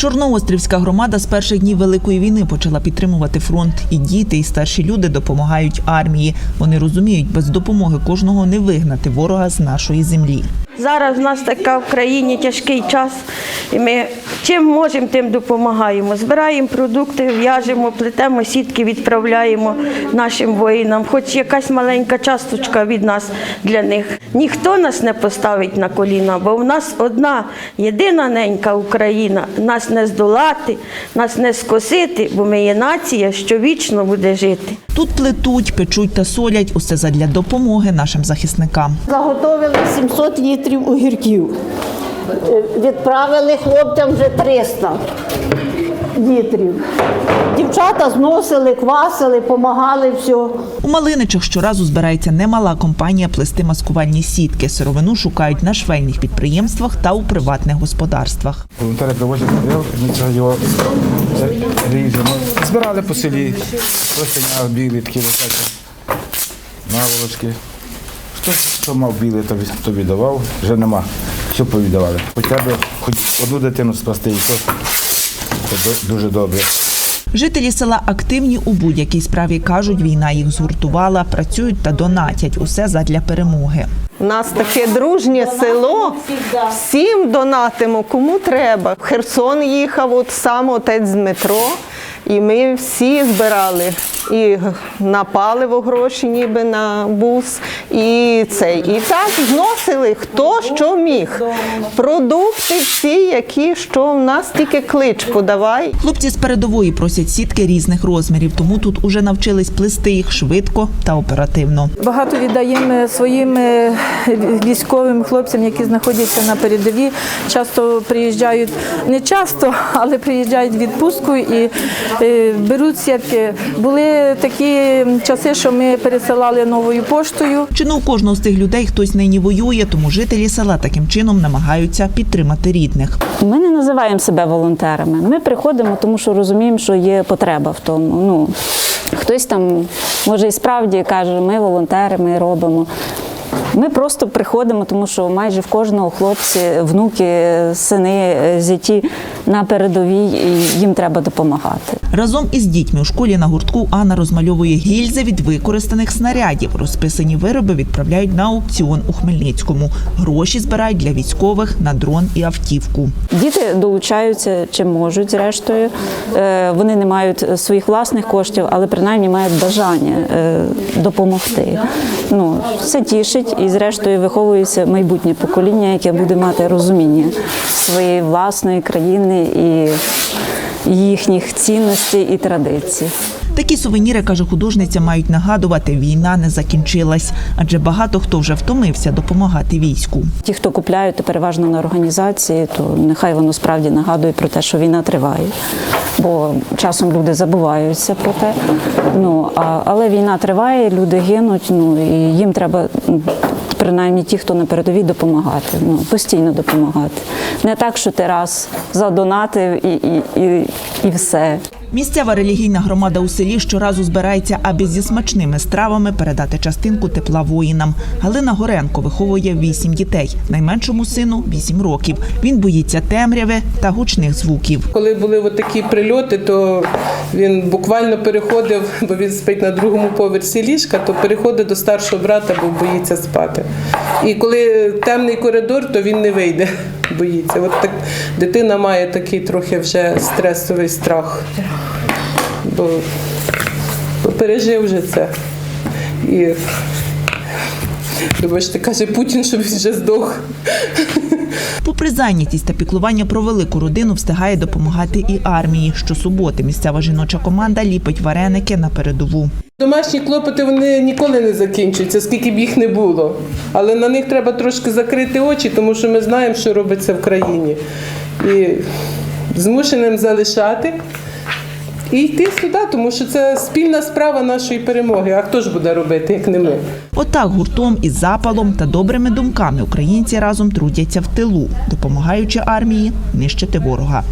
Чорноострівська громада з перших днів Великої війни почала підтримувати фронт. І діти, і старші люди допомагають армії. Вони розуміють, без допомоги кожного не вигнати ворога з нашої землі. Зараз в нас така в країні тяжкий час, і ми чим можемо, тим допомагаємо. Збираємо продукти, в'яжемо, плетемо сітки, відправляємо нашим воїнам. Хоч якась маленька часточка від нас для них. Ніхто нас не поставить на коліна, бо в нас одна єдина ненька Україна. Нас не здолати, нас не скосити, бо ми є нація, що вічно буде жити. Тут плетуть, печуть та солять усе задля допомоги нашим захисникам. Заготовили 700 літрів огірків. Е, Відправили хлопцям вже 300 літрів. Дівчата зносили, квасили, допомагали все. У Малиничах щоразу збирається немала компанія плести маскувальні сітки. Сировину шукають на швейних підприємствах та у приватних господарствах. Волонтери привозять матеріал, ми цього його ріжемо. Збирали по селі, простиня білі такі лежать, наволочки. Хтось, хто мав білий, то від- то віддавав, вже нема. Все повіддавали. Хоча б хоч одну дитину спасти, і то, то дуже добре. Жителі села активні у будь-якій справі кажуть, війна їх згуртувала, працюють та донатять усе задля перемоги. У нас таке дружнє село. Всім донатимо, кому треба. В Херсон їхав от сам отець з метро, і ми всі збирали. І на паливо гроші, ніби на бус, і цей. І так зносили хто що міг. Продукти всі, які що в нас тільки клич подавай. Хлопці з передової просять сітки різних розмірів, тому тут уже навчились плести їх швидко та оперативно. Багато віддаємо своїм е, військовим хлопцям, які знаходяться на передовій. Часто приїжджають не часто, але приїжджають в відпустку і беруть сітки. Були такі часи, що ми пересилали новою поштою. Чи не у кожного з цих людей хтось нині воює, тому жителі села таким чином намагаються підтримати рідних. Ми не називаємо себе волонтерами. Ми приходимо, тому що розуміємо, що є потреба в тому. Ну, хтось там, може, і справді каже, ми волонтери, ми робимо. Ми просто приходимо, тому що майже в кожного хлопці, внуки, сини, зяті на передовій, і їм треба допомагати. Разом із дітьми у школі на гуртку Анна розмальовує гільзи від використаних снарядів. Розписані вироби відправляють на аукціон у Хмельницькому. Гроші збирають для військових на дрон і автівку. Діти долучаються чим можуть, зрештою. Е, Вони не мають своїх власних коштів, але принаймні мають бажання е, допомогти. Ну, це тішить і, зрештою, виховується майбутнє покоління, яке буде мати розуміння своєї власної країни і їхніх цінностей і традицій. Такі сувеніри, каже художниця, мають нагадувати, війна не закінчилась, адже багато хто вже втомився допомагати війську. Ті, хто купляють, то переважно на організації, то нехай воно справді нагадує про те, що війна триває. Бо часом люди забуваються про те. Ну, а, але війна триває, люди гинуть, ну і їм треба. Принаймні ті, хто на передовій допомагати, ну постійно допомагати. Не так, що ти раз задонатив і, і, і, і все. Місцева релігійна громада у селі щоразу збирається, аби зі смачними стравами передати частинку тепла воїнам. Галина Горенко виховує вісім дітей. Найменшому сину вісім років. Він боїться темряви та гучних звуків. Коли були от такі прильоти, то він буквально переходив, бо він спить на другому поверсі ліжка, то переходить до старшого брата, бо боїться спати. І коли темний коридор, то він не вийде, боїться. От так дитина має такий трохи вже стресовий страх, бо, бо пережив вже це. І Вибачте, каже Путін, щоб він вже здох. Попри зайнятість та піклування про велику родину, встигає допомагати і армії. Щосуботи місцева жіноча команда ліпить вареники на передову. Домашні клопоти вони ніколи не закінчуються, скільки б їх не було. Але на них треба трошки закрити очі, тому що ми знаємо, що робиться в країні. І змушеним залишати і йти сюди, тому що це спільна справа нашої перемоги. А хто ж буде робити, як не ми? Отак гуртом із запалом та добрими думками українці разом трудяться в тилу, допомагаючи армії нищити ворога.